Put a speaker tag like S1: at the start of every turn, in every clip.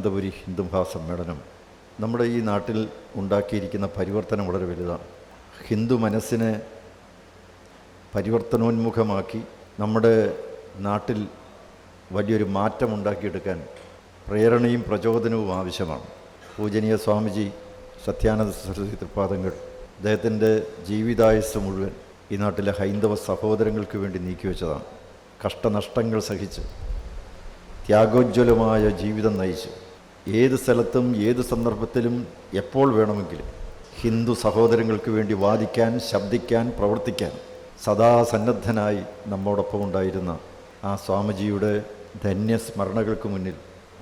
S1: അനന്തപുരി ഹിന്ദു മഹാസമ്മേളനം നമ്മുടെ ഈ നാട്ടിൽ ഉണ്ടാക്കിയിരിക്കുന്ന പരിവർത്തനം വളരെ വലുതാണ്. ഹിന്ദു മനസ്സിനെ പരിവർത്തനോന്മുഖമാക്കി നമ്മുടെ നാട്ടിൽ വലിയൊരു മാറ്റം ഉണ്ടാക്കിയെടുക്കാൻ പ്രേരണയും പ്രചോദനവും ആവശ്യമാണ്. പൂജനീയ സ്വാമിജി സത്യാനന്ദ സരസ്വതി തൃപ്പാദങ്ങൾ അദ്ദേഹത്തിന്റെ ജീവിതായുസ് മുഴുവൻ ഈ നാട്ടിലെ ഹൈന്ദവ സഹോദരങ്ങൾക്ക് വേണ്ടി നീക്കിവെച്ചതാണ്. കഷ്ടനഷ്ടങ്ങൾ സഹിച്ച് ത്യാഗോജ്വലമായ ജീവിതം നയിച്ച് ഏത് സ്ഥലത്തും ഏത് സന്ദർഭത്തിലും എപ്പോൾ വേണമെങ്കിലും ഹിന്ദു സഹോദരങ്ങൾക്ക് വേണ്ടി വാദിക്കാൻ ശബ്ദിക്കാൻ പ്രവർത്തിക്കാൻ സദാ സന്നദ്ധനായി നമ്മോടൊപ്പം ഉണ്ടായിരുന്ന ആ സ്വാമിജിയുടെ ധന്യസ്മരണകൾക്ക് മുന്നിൽ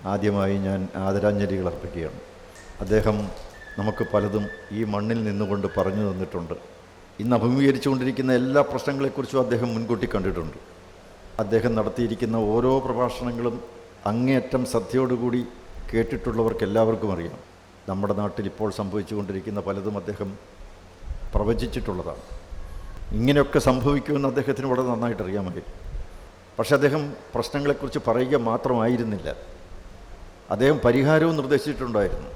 S1: ആദ്യമായി ഞാൻ ആദരാഞ്ജലികൾ അർപ്പിക്കുകയാണ്. അദ്ദേഹം നമുക്ക് പലതും ഈ മണ്ണിൽ നിന്നുകൊണ്ട് പറഞ്ഞു തന്നിട്ടുണ്ട്. ഇന്ന് അഭിമുഖീകരിച്ചുകൊണ്ടിരിക്കുന്ന എല്ലാ പ്രശ്നങ്ങളെക്കുറിച്ചും അദ്ദേഹം മുൻകൂട്ടി കണ്ടിട്ടുണ്ട്. അദ്ദേഹം നടത്തിയിരിക്കുന്ന ഓരോ പ്രഭാഷണങ്ങളും അങ്ങേയറ്റം ശ്രദ്ധയോടുകൂടി കേട്ടിട്ടുള്ളവർക്ക് എല്ലാവർക്കും അറിയാം. നമ്മുടെ നാട്ടിൽ ഇപ്പോൾ സംഭവിച്ചുകൊണ്ടിരിക്കുന്ന പലതും അദ്ദേഹം പ്രവചിച്ചിട്ടുള്ളതാണ്. ഇങ്ങനെയൊക്കെ സംഭവിക്കുമെന്ന് അദ്ദേഹത്തിന് വളരെ നന്നായിട്ട് അറിയാമായിരുന്നു പക്ഷെ അദ്ദേഹം പ്രശ്നങ്ങളെക്കുറിച്ച് പറയുക മാത്രമായിരുന്നില്ല. അദ്ദേഹം പരിഹാരവും നിർദ്ദേശിച്ചിട്ടുണ്ടായിരുന്നു.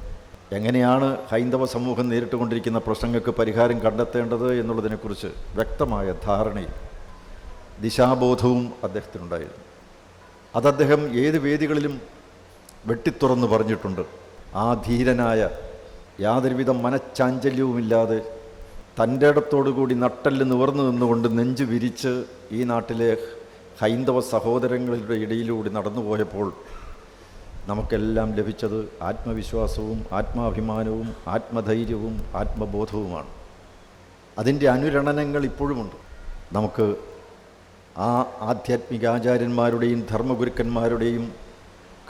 S1: എങ്ങനെയാണ് ഹൈന്ദവ സമൂഹം നേരിട്ടുകൊണ്ടിരിക്കുന്ന പ്രശ്നങ്ങൾക്ക് പരിഹാരം കണ്ടെത്തേണ്ടത് എന്നുള്ളതിനെക്കുറിച്ച് വ്യക്തമായ ധാരണയും ദിശാബോധവും അദ്ദേഹത്തിനുണ്ടായിരുന്നു. അത് അദ്ദേഹം ഏത് വേദികളിലും വെട്ടിത്തുറന്ന് പറഞ്ഞിട്ടുണ്ട്. ആ ധീരനായ യാതൊരുവിധ മനച്ചാഞ്ചല്യവുമില്ലാതെ തന്റെ ഇടത്തോടുകൂടി നട്ടൽ നിവർന്നു നിന്നുകൊണ്ട് നെഞ്ച് വിരിച്ച് ഈ നാട്ടിലെ ഹൈന്ദവ സഹോദരങ്ങളുടെ ഇടയിലൂടെ നടന്നുപോയപ്പോൾ നമുക്കെല്ലാം ലഭിച്ചത് ആത്മവിശ്വാസവും ആത്മാഭിമാനവും ആത്മധൈര്യവും ആത്മബോധവുമാണ്. അതിന്റെ അനുരണനങ്ങൾ ഇപ്പോഴുമുണ്ട്. നമുക്ക് ആ ആധ്യാത്മികാചാര്യന്മാരുടെയും ധർമ്മഗുരുക്കന്മാരുടെയും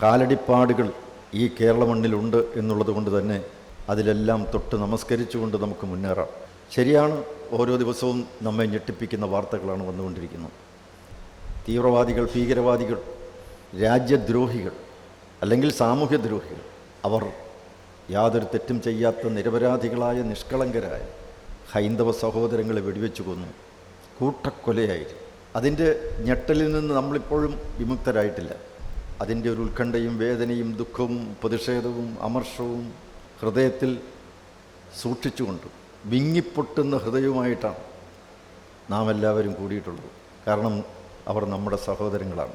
S1: കാലടിപ്പാടുകൾ ഈ കേരള മണ്ണിലുണ്ട് എന്നുള്ളത് കൊണ്ട് തന്നെ അതിലെല്ലാം തൊട്ട് നമസ്കരിച്ചുകൊണ്ട് നമുക്ക് മുന്നേറാം. ശരിയാണ് ഓരോ ദിവസവും നമ്മെ ഞെട്ടിപ്പിക്കുന്ന വാർത്തകളാണ് വന്നുകൊണ്ടിരിക്കുന്നത്. തീവ്രവാദികൾ ഭീകരവാദികൾ രാജ്യദ്രോഹികൾ അല്ലെങ്കിൽ സാമൂഹ്യദ്രോഹികൾ അവർ യാതൊരു തെറ്റും ചെയ്യാത്ത നിരപരാധികളായ നിഷ്കളങ്കരായ ഹൈന്ദവ സഹോദരങ്ങളെ വെടിവെച്ചു കൊന്നു. കൂട്ടക്കൊലയായിരുന്നു. അതിന്റെ ഞെട്ടലിൽ നിന്ന് നമ്മളിപ്പോഴും വിമുക്തരായിട്ടില്ല. അതിന്റെ ഒരു ഉത്കണ്ഠയും വേദനയും ദുഃഖവും പ്രതിഷേധവും അമർഷവും ഹൃദയത്തിൽ സൂക്ഷിച്ചുകൊണ്ട് വിങ്ങിപ്പൊട്ടുന്ന ഹൃദയവുമായിട്ടാണ് നാം എല്ലാവരും കൂടിയിട്ടുള്ളത്. കാരണം അവർ നമ്മുടെ സഹോദരങ്ങളാണ്.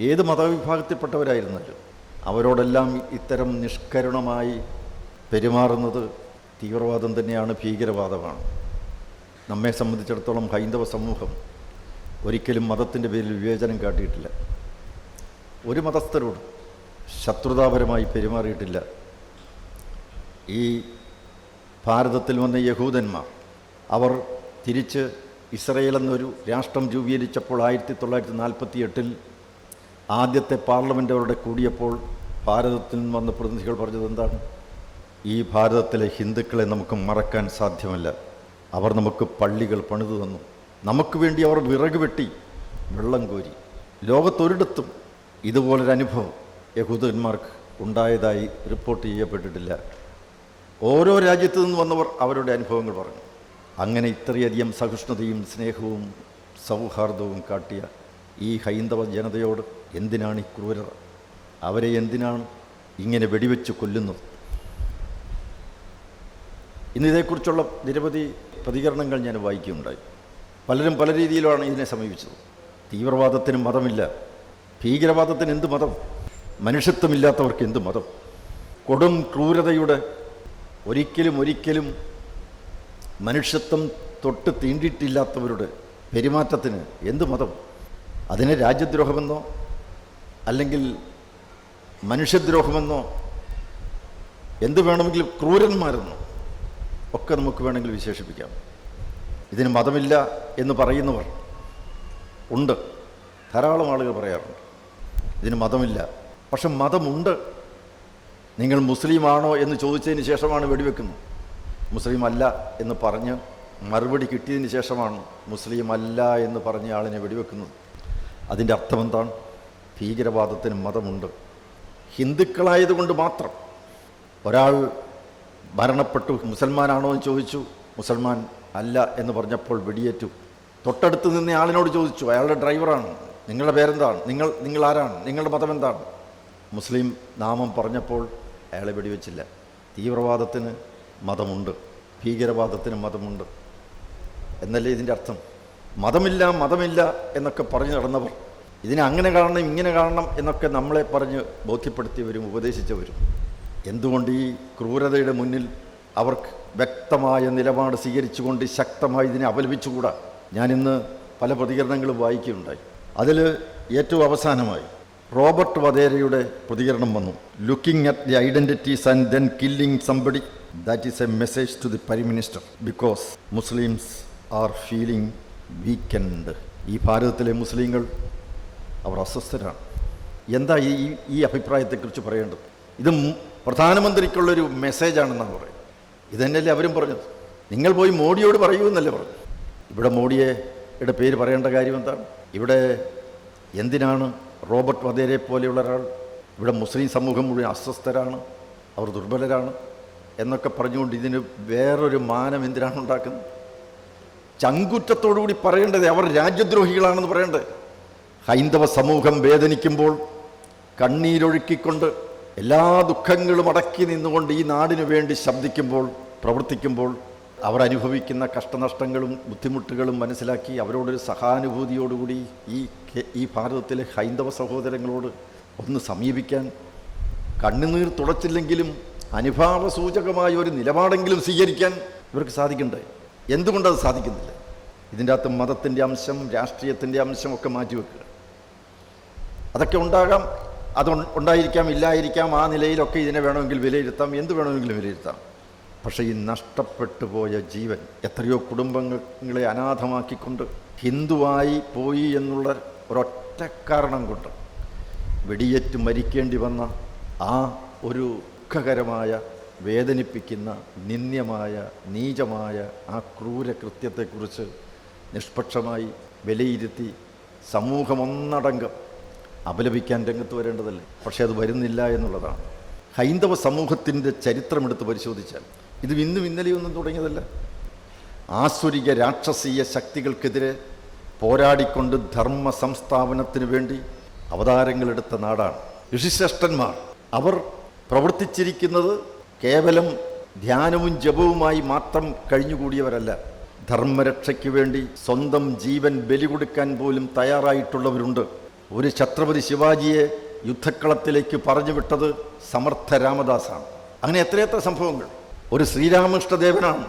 S1: ഏത് മതവിഭാഗത്തിൽപ്പെട്ടവരായിരുന്നാലും അവരോടെല്ലാം ഇത്തരം നിഷ്കരുണമായി പെരുമാറുന്നത് തീവ്രവാദം തന്നെയാണ് ഭീകരവാദമാണ്. നമ്മെ സംബന്ധിച്ചിടത്തോളം ഹൈന്ദവ സമൂഹം ഒരിക്കലും മതത്തിന്റെ പേരിൽ വിവേചനം കാട്ടിയിട്ടില്ല. ഒരു മതസ്ഥരോടും ശത്രുതാപരമായി പെരുമാറിയിട്ടില്ല. ഈ ഭാരതത്തിൽ വന്ന യഹൂദന്മാർ അവർ തിരിച്ച് ഇസ്രയേൽ എന്നൊരു രാഷ്ട്രം രൂപീകരിച്ചപ്പോൾ ആയിരത്തി തൊള്ളായിരത്തി നാൽപ്പത്തി എട്ടിൽ ആദ്യത്തെ പാർലമെന്റ് അവരുടെ കൂടിയപ്പോൾ ഭാരതത്തിൽ നിന്ന് വന്ന പ്രതിനിധികൾ പറഞ്ഞത് എന്താണ്? ഈ ഭാരതത്തിലെ ഹിന്ദുക്കളെ നമുക്ക് മറക്കാൻ സാധ്യമല്ല. അവർ നമുക്ക് പള്ളികൾ പണിതു തന്നു. നമുക്ക് വേണ്ടി അവർ വിറക് വെട്ടി വെള്ളം കോരി ലോകത്തൊരിടത്തും ഇതുപോലൊരു അനുഭവം യഹൂദന്മാർക്ക് ഉണ്ടായതായി റിപ്പോർട്ട് ചെയ്യപ്പെട്ടിട്ടില്ല. ഓരോ രാജ്യത്തു നിന്ന് വന്നവർ അവരുടെ അനുഭവങ്ങൾ പറഞ്ഞു. അങ്ങനെ ഇത്രയധികം സഹിഷ്ണുതയും സ്നേഹവും സൗഹാർദ്ദവും കാട്ടിയ ഈ ഹൈന്ദവ ജനതയോട് എന്തിനാണ് ഈ ക്രൂരത? അവരെ എന്തിനാണ് ഇങ്ങനെ വെടിവെച്ച് കൊല്ലുന്നത്? ഇന്ന് ഇതേക്കുറിച്ചുള്ള നിരവധി പ്രതികരണങ്ങൾ ഞാൻ വായിക്കുകയുണ്ടായി. പലരും പല രീതിയിലാണ് ഇതിനെ സമീപിച്ചത്. തീവ്രവാദത്തിന് മതമില്ല. ഭീകരവാദത്തിന് എന്ത് മതം? മനുഷ്യത്വമില്ലാത്തവർക്ക് എന്ത് മതം? കൊടും ക്രൂരതയുടെ ഒരിക്കലും ഒരിക്കലും മനുഷ്യത്വം തൊട്ട് തീണ്ടിയിട്ടില്ലാത്തവരുടെ പെരുമാറ്റത്തിന് എന്ത് മതം? അതിനെ രാജ്യദ്രോഹമെന്നോ അല്ലെങ്കിൽ മനുഷ്യദ്രോഹമെന്നോ എന്ത് വേണമെങ്കിലും ക്രൂരന്മാരെന്നോ ഒക്കെ നമുക്ക് വേണമെങ്കിൽ വിശേഷിപ്പിക്കാം. ഇതിന് മതമില്ല എന്ന് പറയുന്നവർ ഉണ്ട്. ധാരാളം ആളുകൾ പറയാറുണ്ട്. ഇതിന് മതമില്ല. പക്ഷെ മതമുണ്ട്. നിങ്ങൾ മുസ്ലിമാണോ എന്ന് ചോദിച്ചതിന് ശേഷമാണ് വെടിവെക്കുന്നത്. മുസ്ലിം അല്ല എന്ന് പറഞ്ഞ് മറുപടി കിട്ടിയതിന് ശേഷമാണ് മുസ്ലിം അല്ല എന്ന് പറഞ്ഞ ആളിനെ വെടിവെക്കുന്നത്. അതിന്റെ അർത്ഥം എന്താണ്? ഭീകരവാദത്തിന് മതമുണ്ട്. ഹിന്ദുക്കളായതുകൊണ്ട് മാത്രം. ഒരാൾ മരണപ്പെട്ടു മുസൽമാനാണോ എന്ന് ചോദിച്ചു. മുസൽമാൻ അല്ല എന്ന് പറഞ്ഞപ്പോൾ വെടിയേറ്റു. തൊട്ടടുത്ത് നിന്ന് ആളിനോട് ചോദിച്ചു. അയാളുടെ ഡ്രൈവറാണ്. നിങ്ങളുടെ പേരെന്താണ്? നിങ്ങൾ നിങ്ങൾ ആരാണ് നിങ്ങളുടെ മതം എന്താണ്? മുസ്ലിം നാമം പറഞ്ഞപ്പോൾ അയാളെ വെടിവെച്ചില്ല. തീവ്രവാദത്തിന് മതമുണ്ട്. ഭീകരവാദത്തിന് മതമുണ്ട്. എന്നല്ലേ ഇതിന്റെ അർത്ഥം? മതമില്ല മതമില്ല എന്നൊക്കെ പറഞ്ഞു നടന്നവർ ഇതിനെ അങ്ങനെ കാണണം ഇങ്ങനെ കാണണം എന്നൊക്കെ നമ്മളെ പറഞ്ഞ് ബോധ്യപ്പെടുത്തിയവരും ഉപദേശിച്ചവരും എന്തുകൊണ്ട് ഈ ക്രൂരതയുടെ മുന്നിൽ അവർക്ക് വ്യക്തമായ നിലപാട് സ്വീകരിച്ചുകൊണ്ട് ശക്തമായി ഇതിനെ അപലപിച്ചുകൂടാ? ഞാനിന്ന് പല പ്രതികരണങ്ങളും വായിക്കുകയുണ്ടായി. അതിൽ ഏറ്റവും അവസാനമായി റോബർട്ട് വധേരയുടെ പ്രതികരണം വന്നു. Looking at the identities and then killing somebody that is a message to the prime minister because Muslims are feeling weakened ഈ ഭാരതത്തിലെ മുസ്ലിങ്ങൾ അവർ അസ്വസ്ഥരാണ്. എന്താ ഈ ഈ- അഭിപ്രായത്തെക്കുറിച്ച് പറയേണ്ടത്? ഇത് പ്രധാനമന്ത്രിക്കുള്ളൊരു മെസ്സേജാണെന്നാണ് പറയുന്നത്. ഇതന്നെയല്ലേ അവരും പറഞ്ഞത്? നിങ്ങൾ പോയി മോഡിയോട് പറയൂ എന്നല്ലേ പറഞ്ഞു ഇവിടെ മോഡിയെ പേര് പറയേണ്ട കാര്യം എന്താണ്? ഇവിടെ എന്തിനാണ് റോബർട്ട് വധേരെ പോലെയുള്ള ഒരാൾ? ഇവിടെ മുസ്ലിം സമൂഹം മുഴുവൻ അസ്വസ്ഥരാണ് അവർ ദുർബലരാണ് എന്നൊക്കെ പറഞ്ഞുകൊണ്ട് ഇതിന് വേറൊരു മാനം എന്തിനാണ് ഉണ്ടാക്കുന്നത്? ചങ്കുറ്റത്തോടുകൂടി പറയേണ്ടത് അവർ രാജ്യദ്രോഹികളാണെന്ന് പറയേണ്ടത്. ഹൈന്ദവ സമൂഹം വേദനിക്കുമ്പോൾ കണ്ണീരൊഴുക്കിക്കൊണ്ട് എല്ലാ ദുഃഖങ്ങളും അടക്കി നിന്നുകൊണ്ട് ഈ നാടിനു വേണ്ടി ശബ്ദിക്കുമ്പോൾ പ്രവർത്തിക്കുമ്പോൾ അവർ അനുഭവിക്കുന്ന കഷ്ടനഷ്ടങ്ങളും ബുദ്ധിമുട്ടുകളും മനസ്സിലാക്കി അവരോടൊരു സഹാനുഭൂതിയോടുകൂടി ഈ ഈ ഭാരതത്തിലെ ഹൈന്ദവ സഹോദരങ്ങളോട് ഒന്ന് സമീപിക്കാൻ കണ്ണുനീർ തുടച്ചില്ലെങ്കിലും അനുഭാവ സൂചകമായ ഒരു നിലപാടെങ്കിലും സ്വീകരിക്കാൻ ഇവർക്ക് സാധിക്കണ്ടേ? എന്തുകൊണ്ടത് സാധിക്കുന്നില്ല? ഇതിന്റെ അകത്ത് മതത്തിന്റെ അംശം രാഷ്ട്രീയത്തിന്റെ അംശം ഒക്കെ മാറ്റിവെക്കുക അതൊക്കെ ഉണ്ടാകാം. അത് ഉണ്ടായിരിക്കാം ഇല്ലായിരിക്കാം ആ നിലയിലൊക്കെ ഇതിനെ വേണമെങ്കിൽ വിലയിരുത്താം. എന്ത് വേണമെങ്കിലും വിലയിരുത്താം. പക്ഷേ ഈ നഷ്ടപ്പെട്ടു പോയ ജീവൻ എത്രയോ കുടുംബങ്ങളെ അനാഥമാക്കിക്കൊണ്ട് ഹിന്ദുവായി പോയി എന്നുള്ള ഒരൊറ്റ കാരണം കൊണ്ട് വെടിയേറ്റ് മരിക്കേണ്ടി വന്ന ആ ഒരു ദുഃഖകരമായ വേദനിപ്പിക്കുന്ന നിന്ദ്യമായ നീചമായ ആ ക്രൂര കൃത്യത്തെക്കുറിച്ച് നിഷ്പക്ഷമായി വിലയിരുത്തി സമൂഹമൊന്നടങ്കം അപലപിക്കാൻ രംഗത്ത് വരേണ്ടതല്ലേ? പക്ഷേ അത് വരുന്നില്ല എന്നുള്ളതാണ്. ഹൈന്ദവ സമൂഹത്തിന്റെ ചരിത്രമെടുത്ത് പരിശോധിച്ചാൽ ഇത് ഇന്നും ഇന്നലെയൊന്നും തുടങ്ങിയതല്ല. ആസുരിക രാക്ഷസീയ ശക്തികൾക്കെതിരെ പോരാടിക്കൊണ്ട് ധർമ്മ സംസ്ഥാപനത്തിന് വേണ്ടി അവതാരങ്ങളെടുത്ത നാടാണ്. ഋഷിശ്രേഷ്ഠന്മാർ. അവർ പ്രവർത്തിച്ചിരിക്കുന്നത് കേവലം ധ്യാനവും ജപവുമായി മാത്രം കഴിഞ്ഞുകൂടിയവരല്ല. ധർമ്മരക്ഷയ്ക്ക് വേണ്ടി സ്വന്തം ജീവൻ ബലി കൊടുക്കാൻ പോലും തയ്യാറായിട്ടുള്ളവരുണ്ട്. ഒരു ഛത്രപതി ശിവാജിയെ യുദ്ധക്കളത്തിലേക്ക് പറഞ്ഞു വിട്ടത് സമർത്ഥ രാമദാസാണ്. അങ്ങനെ എത്രയെത്ര സംഭവങ്ങൾ. ഒരു ശ്രീരാമകൃഷ്ണദേവനാണ്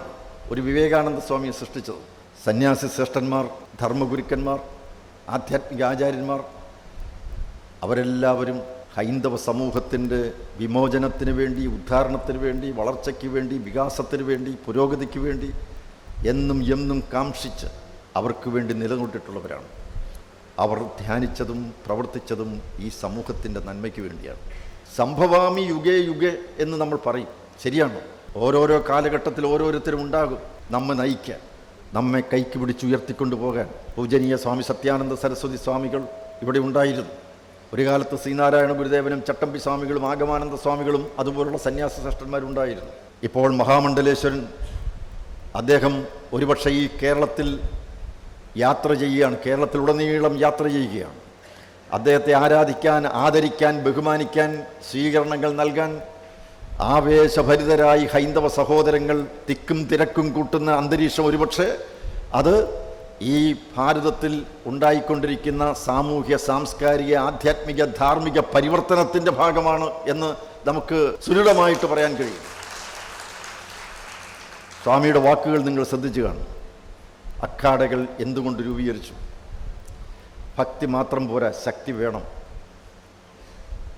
S1: ഒരു വിവേകാനന്ദ സ്വാമിയെ സൃഷ്ടിച്ചത്. സന്യാസി ശ്രേഷ്ഠന്മാർ ധർമ്മഗുരുക്കന്മാർ ആധ്യാത്മിക ആചാര്യന്മാർ. അവരെല്ലാവരും ഹൈന്ദവ സമൂഹത്തിന്റെ വിമോചനത്തിന് വേണ്ടി ഉദ്ധാരണത്തിന് വേണ്ടി വളർച്ചയ്ക്ക് വേണ്ടി വികാസത്തിന് വേണ്ടി പുരോഗതിക്ക് വേണ്ടി എന്നും എന്നും കാംക്ഷിച്ച് അവർക്ക് വേണ്ടി നിലനിട്ടിട്ടുള്ളവരാണ് അവർ ധ്യാനിച്ചതും പ്രവർത്തിച്ചതും ഈ സമൂഹത്തിന്റെ നന്മയ്ക്ക് വേണ്ടിയാണ്. സംഭവാമി യുഗേ യുഗേ എന്ന് നമ്മൾ പറയും. ശരിയാണ്? ഓരോരോ കാലഘട്ടത്തിൽ ഓരോരുത്തരും ഉണ്ടാകും. നമ്മെ നയിക്കാൻ നമ്മെ കൈക്ക് പിടിച്ച് ഉയർത്തിക്കൊണ്ടു പോകാൻ. പൂജനീയ സ്വാമി സത്യാനന്ദ സരസ്വതി സ്വാമികൾ ഇവിടെ ഉണ്ടായിരുന്നു. ഒരു കാലത്ത് ശ്രീനാരായണ ഗുരുദേവനും ചട്ടമ്പി സ്വാമികളും ആഗമാനന്ദ സ്വാമികളും അതുപോലുള്ള സന്യാസ ശ്രേഷ്ഠന്മാരുണ്ടായിരുന്നു. ഇപ്പോൾ മഹാമണ്ഡലേശ്വരൻ അദ്ദേഹം ഒരുപക്ഷെ ഈ കേരളത്തിൽ യാത്ര ചെയ്യുകയാണ് കേരളത്തിലുടനീളം യാത്ര ചെയ്യുകയാണ്. അദ്ദേഹത്തെ ആരാധിക്കാൻ ആദരിക്കാൻ ബഹുമാനിക്കാൻ സ്വീകരണങ്ങൾ നൽകാൻ ആവേശഭരിതരായി ഹൈന്ദവ സഹോദരങ്ങൾ തിക്കും തിരക്കും കൂട്ടുന്ന അന്തരീക്ഷം ഒരുപക്ഷെ അത് ഈ ഭാരതത്തിൽ ഉണ്ടായിക്കൊണ്ടിരിക്കുന്ന സാമൂഹ്യ സാംസ്കാരിക ആധ്യാത്മിക ധാർമ്മിക പരിവർത്തനത്തിന്റെ ഭാഗമാണ് എന്ന് നമുക്ക് സുദൃഢമായിട്ട് പറയാൻ കഴിയും. സ്വാമിയുടെ വാക്കുകൾ നിങ്ങൾ ശ്രദ്ധിച്ചു കാണും. അക്കാടകൾ എന്തുകൊണ്ട് രൂപീകരിച്ചു? ഭക്തി മാത്രം പോരാ ശക്തി വേണം.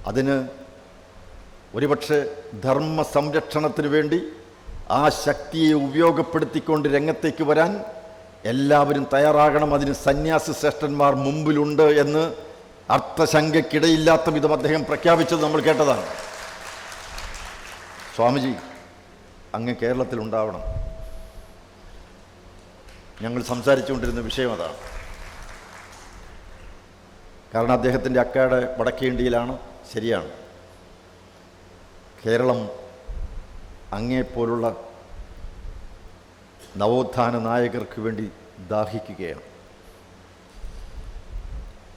S1: അതിന് ഒരുപക്ഷെ ധർമ്മ സംരക്ഷണത്തിന് വേണ്ടി ആ ശക്തിയെ ഉപയോഗപ്പെടുത്തിക്കൊണ്ട് രംഗത്തേക്ക് വരാൻ എല്ലാവരും തയ്യാറാകണം. അതിന് സന്യാസി ശ്രേഷ്ഠന്മാർ മുമ്പിലുണ്ട് എന്ന് അർത്ഥശങ്കയ്ക്കിടയില്ലാത്ത വിധം അദ്ദേഹം പ്രഖ്യാപിച്ചത് നമ്മൾ കേട്ടതാണ്. സ്വാമിജി അങ്ങ് കേരളത്തിലുണ്ടാവണം ഞങ്ങൾ സംസാരിച്ചുകൊണ്ടിരുന്ന വിഷയം അതാണ്. കാരണം അദ്ദേഹത്തിന്റെ അക്കാട് വടക്കേ ഇന്ത്യയിലാണ് ശരിയാണ്. കേരളം അങ്ങേപ്പോലുള്ള നവോത്ഥാന നായകർക്ക് വേണ്ടി ദാഹിക്കുകയാണ്.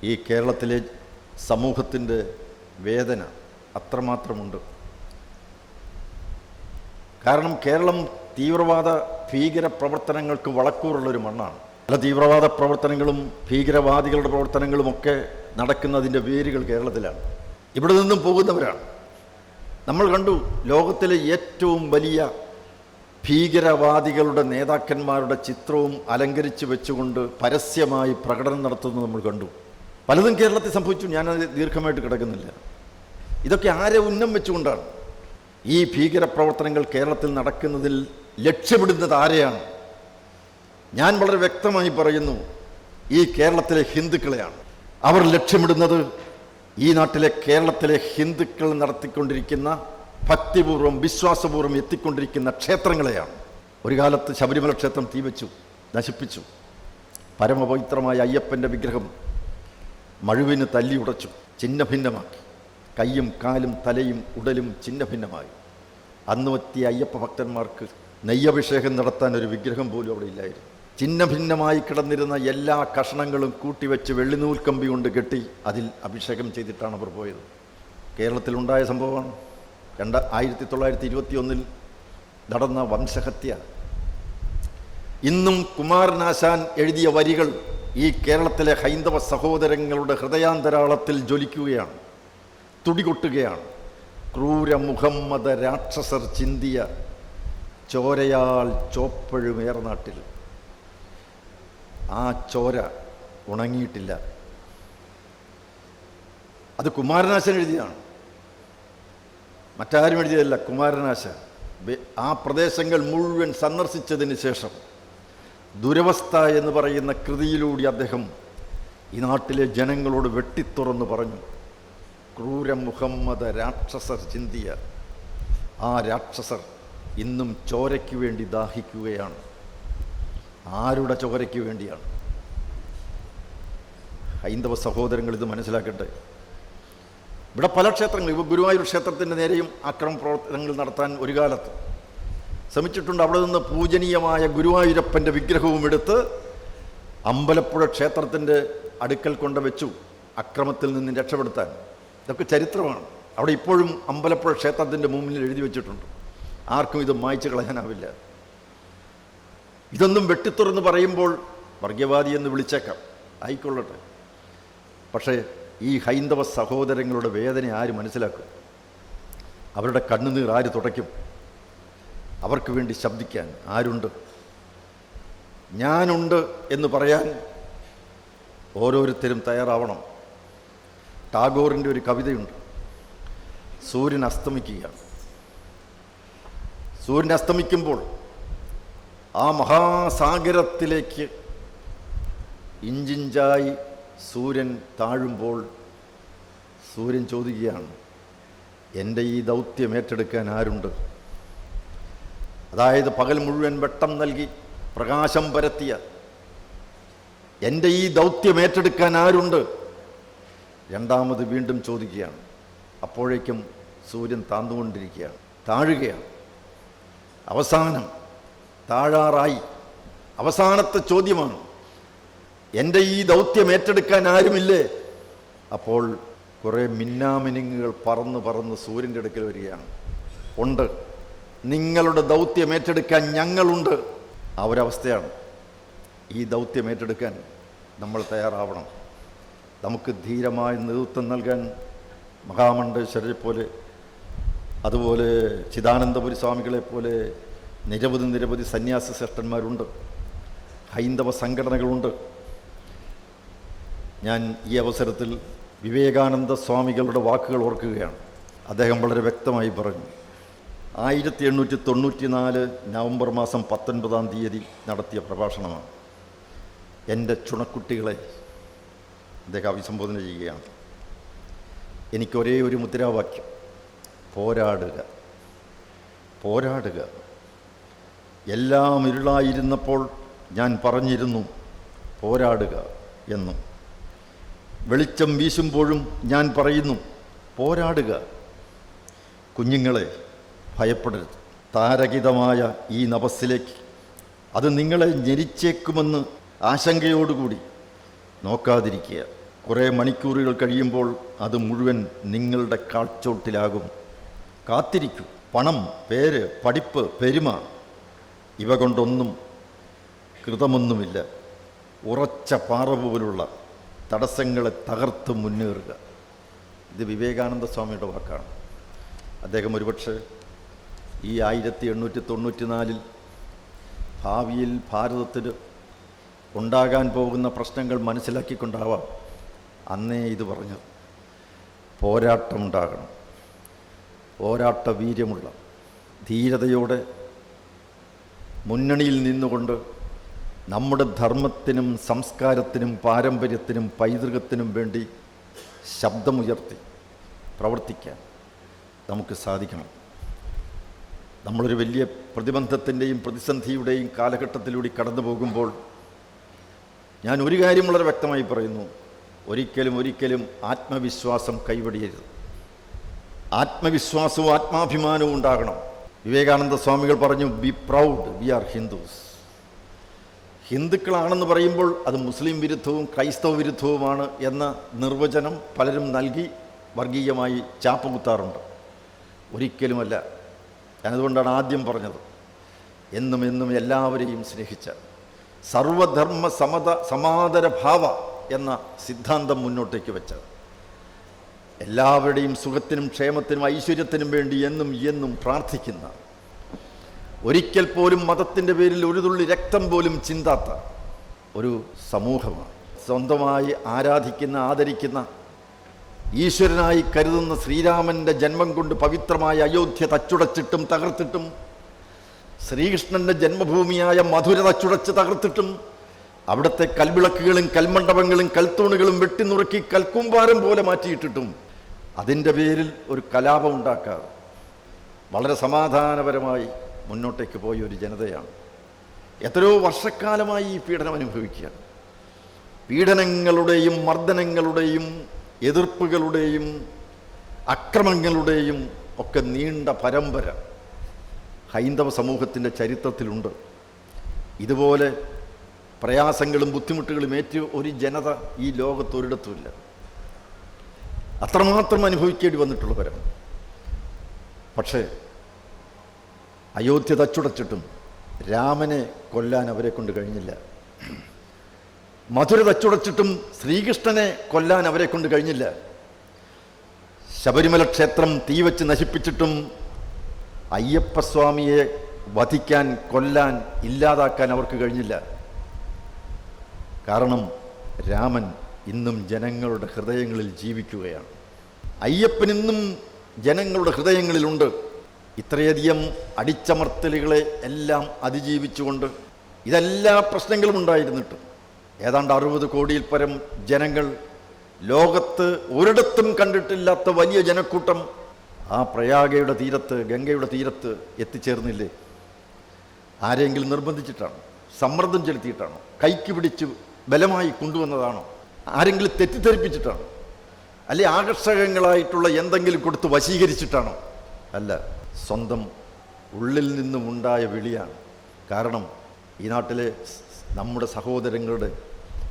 S1: ഈ കേരളത്തിലെ സമൂഹത്തിന്റെ വേദന അത്രമാത്രമുണ്ട്. കാരണം കേരളം തീവ്രവാദ ഭീകര പ്രവർത്തനങ്ങൾക്ക് വളക്കൂറുള്ളൊരു മണ്ണാണ്. പല തീവ്രവാദ പ്രവർത്തനങ്ങളും ഭീകരവാദികളുടെ പ്രവർത്തനങ്ങളുമൊക്കെ നടക്കുന്നതിന്റെ വേരുകൾ കേരളത്തിലാണ്. ഇവിടെ നിന്നും പോകുന്നവരാണ്. നമ്മൾ കണ്ടു ലോകത്തിലെ ഏറ്റവും വലിയ ഭീകരവാദികളുടെ നേതാക്കന്മാരുടെ ചിത്രവും അലങ്കരിച്ച് വെച്ചുകൊണ്ട് പരസ്യമായി പ്രകടനം നടത്തുന്നത് നമ്മൾ കണ്ടു. പലതും കേരളത്തിൽ സംഭവിച്ചു. ഞാനത് ദീർഘമായിട്ട് കിടക്കുന്നില്ല. ഇതൊക്കെ ആരെ ഉന്നം വെച്ചുകൊണ്ടാണ്? ഈ ഭീകരപ്രവർത്തനങ്ങൾ കേരളത്തിൽ നടക്കുന്നതിൽ ലക്ഷ്യമിടുന്നത് ആരെയാണ്? ഞാൻ വളരെ വ്യക്തമായി പറയുന്നു ഈ കേരളത്തിലെ ഹിന്ദുക്കളെയാണ്. അവർ ലക്ഷ്യമിടുന്നത് ഈ നാട്ടിലെ കേരളത്തിലെ ഹിന്ദുക്കൾ നടത്തിക്കൊണ്ടിരിക്കുന്ന ഭക്തിപൂർവം വിശ്വാസപൂർവം എത്തിക്കൊണ്ടിരിക്കുന്ന ക്ഷേത്രങ്ങളെയാണ്. ഒരു കാലത്ത് ശബരിമല ക്ഷേത്രം തീവച്ചു നശിപ്പിച്ചു. പരമപവിത്രമായ അയ്യപ്പന്റെ വിഗ്രഹം മഴുവിന് തല്ലി ഉടച്ചു ചിഹ്നഭിന്നമാക്കി കയ്യും കാലും തലയും ഉടലും ചിഹ്നഭിന്നമായി അന്ന് അന്നുവത്തിയ അയ്യപ്പ ഭക്തന്മാർക്ക് നെയ്യഭിഷേകം നടത്താൻ ഒരു വിഗ്രഹം പോലും അവിടെ ഇല്ലായിരുന്നു. ചിഹ്നഭിന്നമായി കിടന്നിരുന്ന എല്ലാ കഷണങ്ങളും കൂട്ടിവെച്ച് വെള്ളിനൂൽ കമ്പി കൊണ്ട് കെട്ടി അതിൽ അഭിഷേകം ചെയ്തിട്ടാണ് അവർ പോയത്. കേരളത്തിലുണ്ടായ സംഭവമാണ്. രണ്ട് ആയിരത്തി തൊള്ളായിരത്തി ഇരുപത്തി ഒന്നിൽ നടന്ന വംശഹത്യ. ഇന്നും കുമാരനാശാൻ എഴുതിയ വരികൾ ഈ കേരളത്തിലെ ഹൈന്ദവ സഹോദരങ്ങളുടെ ഹൃദയാന്തരാളത്തിൽ ജ്വലിക്കുകയാണ് തുടികൊട്ടുകയാണ്. ക്രൂര മുഹമ്മദ രാക്ഷസർ ചിന്തിയ ചോരയാൽ ചോപ്പഴുമേറനാട്ടിൽ ആ ചോര ഉണങ്ങിയിട്ടില്ല. അത് കുമാരനാശൻ എഴുതിയതാണ്. മറ്റാരും എഴുതിയതല്ല കുമാരനാശൻ. ആ പ്രദേശങ്ങൾ മുഴുവൻ സന്ദർശിച്ചതിന് ശേഷം ദുരവസ്ഥ എന്ന് പറയുന്ന കൃതിയിലൂടെ അദ്ദേഹം ഈ നാട്ടിലെ ജനങ്ങളോട് വെട്ടിത്തുറന്ന് പറഞ്ഞു ക്രൂര മുഹമ്മദ് രാക്ഷസർ ചിന്തിയ ആ രാക്ഷസർ ഇന്നും ചോരയ്ക്ക് വേണ്ടി ദാഹിക്കുകയാണ്. ആരുടെ ചോരയ്ക്ക് വേണ്ടിയാണ്? ഹൈന്ദവ സഹോദരങ്ങൾ ഇത് മനസ്സിലാക്കട്ടെ. ഇവിടെ പല ക്ഷേത്രങ്ങളും ഇപ്പോൾ ഗുരുവായൂർ ക്ഷേത്രത്തിന്റെ നേരെയും അക്രമ പ്രവർത്തനങ്ങൾ നടത്താൻ ഒരു കാലത്ത് ശ്രമിച്ചിട്ടുണ്ട്. അവിടെ നിന്ന് പൂജനീയമായ ഗുരുവായൂരപ്പന്റെ വിഗ്രഹവും എടുത്ത് അമ്പലപ്പുഴ ക്ഷേത്രത്തിന്റെ അടുക്കൽ കൊണ്ട് വെച്ചു അക്രമത്തിൽ നിന്ന് രക്ഷപ്പെടുത്താൻ. ഇതൊക്കെ ചരിത്രമാണ്. അവിടെ ഇപ്പോഴും അമ്പലപ്പുഴ ക്ഷേത്രത്തിന്റെ മുമ്പിൽ എഴുതി വെച്ചിട്ടുണ്ട്. ആർക്കും ഇത് മായ്ച്ചു കളയാനാവില്ല. ഇതൊന്നും വെട്ടിത്തുറന്ന് പറയുമ്പോൾ വർഗീയവാദി എന്ന് വിളിച്ചേക്കാം. ആയിക്കൊള്ളട്ടെ. പക്ഷേ ഈ ഹൈന്ദവ സഹോദരങ്ങളുടെ വേദന ആര് മനസ്സിലാക്കും? അവരുടെ കണ്ണുനീർ ആര് തുടയ്ക്കും? അവർക്ക് വേണ്ടി ശബ്ദിക്കാൻ ആരുണ്ട്? ഞാനുണ്ട് എന്ന് പറയാൻ ഓരോരുത്തരും തയ്യാറാവണം. ടാഗോറിന്റെ ഒരു കവിതയുണ്ട്. സൂര്യൻ അസ്തമിക്കുകയാണ്. സൂര്യൻ അസ്തമിക്കുമ്പോൾ ആ മഹാസാഗരത്തിലേക്ക് ഇഞ്ചിഞ്ചായി സൂര്യൻ താഴുമ്പോൾ സൂര്യൻ ചോദിക്കുകയാണ് എന്റെ ഈ ദൗത്യം ഏറ്റെടുക്കാൻ ആരുണ്ട്? അതായത് പകൽ മുഴുവൻ വെട്ടം നൽകി പ്രകാശം പരത്തിയ എന്റെ ഈ ദൗത്യം ഏറ്റെടുക്കാൻ ആരുണ്ട്? രണ്ടാമത് വീണ്ടും ചോദിക്കുകയാണ്. അപ്പോഴേക്കും സൂര്യൻ താന്നുകൊണ്ടിരിക്കുകയാണ് താഴുകയാണ്. അവസാനം താഴാറായി. അവസാനത്തെ ചോദ്യമാണ് എന്റെ ഈ ദൗത്യം ഏറ്റെടുക്കാൻ ആരുമില്ലേ? അപ്പോൾ കുറേ മിന്നാമിനുങ്ങുകൾ പറന്ന് പറന്ന് സൂര്യന്റെ അടുക്കൽ വരികയാണ്. ഉണ്ട്. നിങ്ങളുടെ ദൗത്യം ഏറ്റെടുക്കാൻ ഞങ്ങളുണ്ട്. ആ ഒരവസ്ഥയാണ് ഈ ദൗത്യം ഏറ്റെടുക്കാൻ നമ്മൾ തയ്യാറാവണം. നമുക്ക് ധീരമായ നേതൃത്വം നൽകാൻ മഹാമണ്ഡേശ്വരെ പോലെ അതുപോലെ ചിദാനന്ദപുരി സ്വാമികളെ പോലെ നിരവധി നിരവധി സന്യാസി ശ്രേഷ്ഠന്മാരുണ്ട്. ഹൈന്ദവ സംഘടനകളുണ്ട്. ഞാൻ ഈ അവസരത്തിൽ വിവേകാനന്ദ സ്വാമികളുടെ വാക്കുകൾ ഓർക്കുകയാണ്. അദ്ദേഹം വളരെ വ്യക്തമായി പറഞ്ഞു. ആയിരത്തി എണ്ണൂറ്റി തൊണ്ണൂറ്റി നാല് നവംബർ മാസം പത്തൊൻപതാം തീയതി നടത്തിയ പ്രഭാഷണമാണ്. എന്റെ ചുണക്കുട്ടികളെ അദ്ദേഹം അഭിസംബോധന ചെയ്യുകയാണ്. എനിക്കൊരേ ഒരു മുദ്രാവാക്യം. പോരാടുക. പോരാടുക. എല്ലാം ഇരുളായിരുന്നപ്പോൾ ഞാൻ പറഞ്ഞിരുന്നു പോരാടുക എന്നും. വെളിച്ചം വീശുമ്പോഴും ഞാൻ പറയുന്നു പോരാടുക കുഞ്ഞുങ്ങളെ ഭയപ്പെടരുത്. താരകിതമായ ഈ നവസ്സിലേക്ക് അത് നിങ്ങളെ ഞെരിച്ചേക്കുമെന്ന് ആശങ്കയോടുകൂടി നോക്കാതിരിക്കുക. കുറേ മണിക്കൂറുകൾ കഴിയുമ്പോൾ അത് മുഴുവൻ നിങ്ങളുടെ കാഴ്ചോട്ടിലാകും കാത്തിരിക്കൂ. പണം പേര് പഠിപ്പ് പെരുമ ഇവ കൊണ്ടൊന്നും കൃതമൊന്നുമില്ല. ഉറച്ച പാറ പോലുള്ള തടസ്സങ്ങളെ തകർത്ത് മുന്നേറുക. ഇത് വിവേകാനന്ദ സ്വാമിയുടെ വാക്കാണ്. അദ്ദേഹം ഒരുപക്ഷെ ഈ ആയിരത്തി എണ്ണൂറ്റി തൊണ്ണൂറ്റി നാലിൽ ഭാവിയിൽ ഭാരതത്തിന് ഉണ്ടാകാൻ പോകുന്ന പ്രശ്നങ്ങൾ മനസ്സിലാക്കിക്കൊണ്ടാവാം അന്നേ ഇത് പറഞ്ഞത്. പോരാട്ടമുണ്ടാകണം. പോരാട്ട വീര്യമുള്ള ധീരതയോടെ മുന്നണിയിൽ നിന്നുകൊണ്ട് നമ്മുടെ ധർമ്മത്തിനും സംസ്കാരത്തിനും പാരമ്പര്യത്തിനും പൈതൃകത്തിനും വേണ്ടി ശബ്ദമുയർത്തി പ്രവർത്തിക്കാൻ നമുക്ക് സാധിക്കണം. നമ്മളൊരു വലിയ പ്രതിബന്ധത്തിന്റെയും പ്രതിസന്ധിയുടെയും കാലഘട്ടത്തിലൂടെ കടന്നു പോകുമ്പോൾ ഞാൻ ഒരു കാര്യം വളരെ വ്യക്തമായി പറയുന്നു. ഒരിക്കലും ഒരിക്കലും ആത്മവിശ്വാസം കൈവടിയരുത്. ആത്മവിശ്വാസവും ആത്മാഭിമാനവും ഉണ്ടാകണം. വിവേകാനന്ദ സ്വാമികൾ പറഞ്ഞു be proud we are Hindus ഹിന്ദുക്കളാണെന്ന് പറയുമ്പോൾ അത് മുസ്ലിം വിരുദ്ധവും ക്രൈസ്തവ വിരുദ്ധവുമാണ് എന്ന നിർവചനം പലരും നൽകി വർഗീയമായി ചാപ്പുകുത്താറുണ്ട്. ഒരിക്കലുമല്ല. ഞാനതുകൊണ്ടാണ് ആദ്യം പറഞ്ഞത്. എന്നും എന്നും എല്ലാവരെയും സ്നേഹിച്ച സർവധർമ്മ സമത സമാദര ഭാവ എന്ന സിദ്ധാന്തം മുന്നോട്ടേക്ക് വെച്ചത്. എല്ലാവരുടെയും സുഖത്തിനും ക്ഷേമത്തിനും ഐശ്വര്യത്തിനും വേണ്ടി എന്നും എന്നും പ്രാർത്ഥിക്കുന്ന. ഒരിക്കൽ പോലും മതത്തിന്റെ പേരിൽ ഒരു തുള്ളി രക്തം പോലും ചിന്താത്ത ഒരു സമൂഹമാണ്. സ്വന്തമായി ആരാധിക്കുന്ന ആദരിക്കുന്ന ഈശ്വരനായി കരുതുന്ന ശ്രീരാമന്റെ ജന്മം കൊണ്ട് പവിത്രമായ അയോധ്യ തച്ചുടച്ചിട്ടും തകർത്തിട്ടും ശ്രീകൃഷ്ണന്റെ ജന്മഭൂമിയായ മധുര തച്ചുടച്ച് തകർത്തിട്ടും അവിടുത്തെ കൽവിളക്കുകളും കൽമണ്ഡപങ്ങളും കൽത്തൂണുകളും വെട്ടിനുറുക്കി കൽക്കുംഭാരം പോലെ മാറ്റിയിട്ടിട്ടും അതിന്റെ പേരിൽ ഒരു കലാപം ഉണ്ടാക്കാതെ വളരെ സമാധാനപരമായി മുന്നോട്ടേക്ക് പോയ ഒരു ജനതയാണ്. എത്രയോ വർഷക്കാലമായി ഈ പീഡനം അനുഭവിക്കുകയാണ്. പീഡനങ്ങളുടെയും മർദ്ദനങ്ങളുടെയും എതിർപ്പുകളുടെയും അക്രമങ്ങളുടെയും ഒക്കെ നീണ്ട പരമ്പര ഹൈന്ദവ സമൂഹത്തിന്റെ ചരിത്രത്തിലുണ്ട്. ഇതുപോലെ പ്രയാസങ്ങളും ബുദ്ധിമുട്ടുകളും ഏറ്റവും ഒരു ജനത ഈ ലോകത്തൊരിടത്തുമില്ല അത്രമാത്രം അനുഭവിക്കേണ്ടി വന്നിട്ടുള്ളവരാണ് പക്ഷേ അയോധ്യ തച്ചുടച്ചിട്ടും രാമനെ കൊല്ലാൻ അവരെ കൊണ്ട് കഴിഞ്ഞില്ല. മധുര തച്ചുടച്ചിട്ടും ശ്രീകൃഷ്ണനെ കൊല്ലാൻ അവരെ കൊണ്ട് കഴിഞ്ഞില്ല. ശബരിമല ക്ഷേത്രം തീവച്ച് നശിപ്പിച്ചിട്ടും അയ്യപ്പസ്വാമിയെ വധിക്കാൻ കൊല്ലാൻ ഇല്ലാതാക്കാൻ അവർക്ക് കഴിഞ്ഞില്ല. കാരണം രാമൻ ഇന്നും ജനങ്ങളുടെ ഹൃദയങ്ങളിൽ ജീവിക്കുകയാണ്. അയ്യപ്പൻ ഇന്നും ജനങ്ങളുടെ ഹൃദയങ്ങളിലുണ്ട്. ഇത്രയധികം അടിച്ചമർത്തലുകളെ എല്ലാം അതിജീവിച്ചുകൊണ്ട് ഇതെല്ലാ പ്രശ്നങ്ങളും ഉണ്ടായിരുന്നിട്ട്. ഏതാണ്ട് അറുപത് കോടിയിൽ പരം ജനങ്ങൾ ലോകത്ത് ഒരിടത്തും കണ്ടിട്ടില്ലാത്ത വലിയ ജനക്കൂട്ടം ആ പ്രയാഗയുടെ തീരത്ത് ഗംഗയുടെ തീരത്ത് എത്തിച്ചേർന്നില്ലേ? ആരെങ്കിലും നിർബന്ധിച്ചിട്ടാണോ? സമ്മർദ്ദം ചെലുത്തിയിട്ടാണോ? കൈക്ക് പിടിച്ച് ബലമായി കൊണ്ടുവന്നതാണോ? ആരെങ്കിലും തെറ്റിദ്ധരിപ്പിച്ചിട്ടാണോ? അല്ലെ ആകർഷകങ്ങളായിട്ടുള്ള എന്തെങ്കിലും കൊടുത്ത് വശീകരിച്ചിട്ടാണോ? അല്ല സ്വന്തം ഉള്ളിൽ നിന്നും ഉണ്ടായ വിളിയാണ്. കാരണം ഈ നാട്ടിലെ നമ്മുടെ സഹോദരങ്ങളുടെ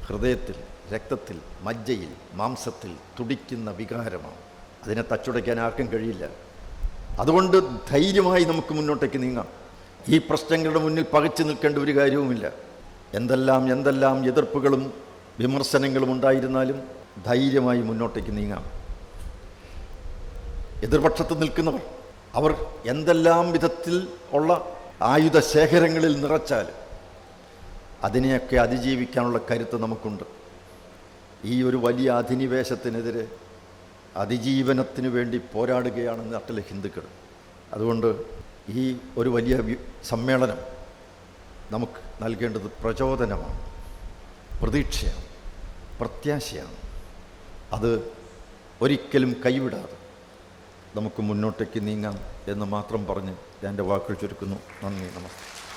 S1: ഹൃദയത്തിൽ രക്തത്തിൽ മജ്ജയിൽ മാംസത്തിൽ തുടിക്കുന്ന വികാരമാണ്. അതിനെ തച്ചുടയ്ക്കാൻ ആർക്കും കഴിയില്ല. അതുകൊണ്ട് ധൈര്യമായി നമുക്ക് മുന്നോട്ടേക്ക് നീങ്ങാം. ഈ പ്രശ്നങ്ങളുടെ മുന്നിൽ പകച്ചു നിൽക്കേണ്ട ഒരു കാര്യവുമില്ല. എന്തെല്ലാം എന്തെല്ലാം എതിർപ്പുകളും വിമർശനങ്ങളും ഉണ്ടായിരുന്നാലും ധൈര്യമായി മുന്നോട്ടേക്ക് നീങ്ങാം. എതിർപക്ഷത്ത് നിൽക്കുന്നവർ അവർ എന്തെല്ലാം വിധത്തിൽ ഉള്ള ആയുധ ശേഖരങ്ങളിൽ നിറച്ചാൽ അതിനെയൊക്കെ അതിജീവിക്കാനുള്ള കരുത്ത് നമുക്കുണ്ട്. ഈ ഒരു വലിയ അധിനിവേശത്തിനെതിരെ അതിജീവനത്തിന് വേണ്ടി പോരാടുകയാണ് നാട്ടിലെ ഹിന്ദുക്കൾ. അതുകൊണ്ട് ഈ ഒരു വലിയ സമ്മേളനം നമുക്ക് നൽകേണ്ടത് പ്രചോദനമാണ് പ്രതീക്ഷയാണ്. പ്രത്യാശയാണ്. അത് ഒരിക്കലും കൈവിടാതെ നമുക്ക് മുന്നോട്ടേക്ക് നീങ്ങാം എന്ന് മാത്രം പറഞ്ഞ് എന്റെ വാക്കുകൾ ചുരുക്കുന്നു. നന്ദി നമസ്കാരം.